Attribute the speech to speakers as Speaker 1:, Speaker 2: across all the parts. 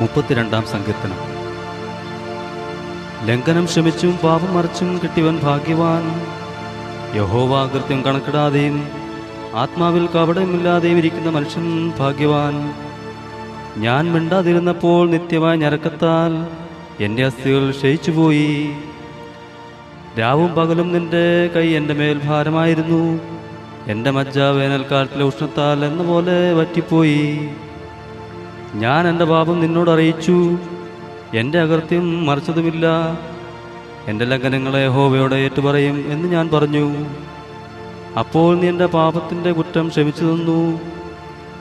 Speaker 1: മുപ്പത്തിരണ്ടാം സങ്കീർത്തനം. ലംഘനം ക്ഷമിച്ചും പാപം മറിച്ചും കിട്ടിയവൻ ഭാഗ്യവാൻ. യഹോവാകൃത്യം കണക്കിടാതെയും ആത്മാവിൽ കവടമില്ലാതെയും ഇരിക്കുന്ന മനുഷ്യൻ ഭാഗ്യവാൻ. ഞാൻ മിണ്ടാതിരുന്നപ്പോൾ നിത്യമായ ഞരക്കത്താൽ എന്റെ അസ്ഥികൾ ക്ഷയിച്ചുപോയി. രാവും പകലും നിന്റെ കൈ എന്റെ മേൽ ഭാരമായിരുന്നു. എന്റെ മജ്ജ വേനൽക്കാലത്തിലെ ഉഷ്ണത്താൽ എന്ന പോലെ വറ്റിപ്പോയി. ഞാൻ എന്റെ പാപം നിന്നോട് അറിയിച്ചു. എന്റെ അകൃത്യം മറിച്ചതുമില്ല. എന്റെ ലംഘനങ്ങളെ ഹോവയോടെ ഏറ്റുപറയും എന്ന് ഞാൻ പറഞ്ഞു. അപ്പോൾ നീ എന്റെ പാപത്തിന്റെ കുറ്റം ക്ഷമിച്ചു തന്നു.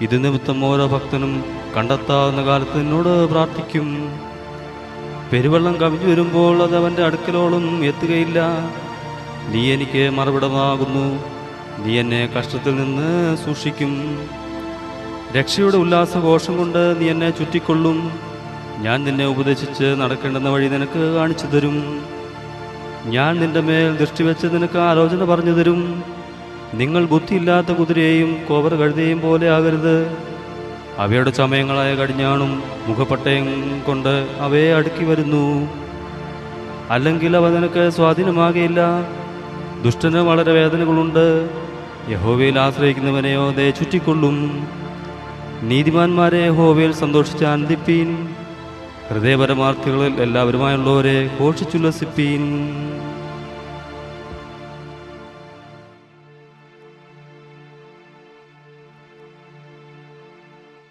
Speaker 1: ഇത് നിമിത്തം ഓരോ ഭക്തനും കണ്ടെത്താവുന്ന കാലത്ത് നിന്നോട് പ്രാർത്ഥിക്കും. പെരുവെള്ളം കവിഞ്ഞു വരുമ്പോൾ അത് അവന്റെ അടുക്കലോളം എത്തുകയില്ല. നീ എനിക്ക് മറുപടമാകുന്നു. നീ എന്നെ കഷ്ടത്തിൽ നിന്ന് സൂക്ഷിക്കും. രക്ഷയുടെ ഉല്ലാസഘോഷം കൊണ്ട് നീ എന്നെ ചുറ്റിക്കൊള്ളും. ഞാൻ നിന്നെ ഉപദേശിച്ച് നടക്കേണ്ടെന്ന വഴി നിനക്ക് കാണിച്ചു തരും. ഞാൻ നിന്റെ മേൽ ദൃഷ്ടി വെച്ച് നിനക്ക് ആലോചന പറഞ്ഞു തരും. നിങ്ങൾ ബുദ്ധിയില്ലാത്ത കുതിരയെയും കോവർ കഴുതയും പോലെ ആകരുത്. അവയുടെ ചമയങ്ങളായ കടിഞ്ഞാണും മുഖപ്പട്ടയും കൊണ്ട് അവയെ അടുക്കി വരുന്നു. അല്ലെങ്കിൽ അവ നിനക്ക് സ്വാധീനമാകയില്ല. ദുഷ്ടന് വളരെ വേദനകളുണ്ട്. യഹോവയിൽ ആശ്രയിക്കുന്നവനെയോ ദേ ചുറ്റിക്കൊള്ളും. നീതിമാന്മാരെ ഹോവയിൽ സന്തോഷിച്ച് ആനന്ദിപ്പീൻ. ഹൃദയപരമാർത്ഥികളിൽ എല്ലാവരുമായുള്ളവരെ ഘോഷിച്ചുല്ലസിപ്പീൻ.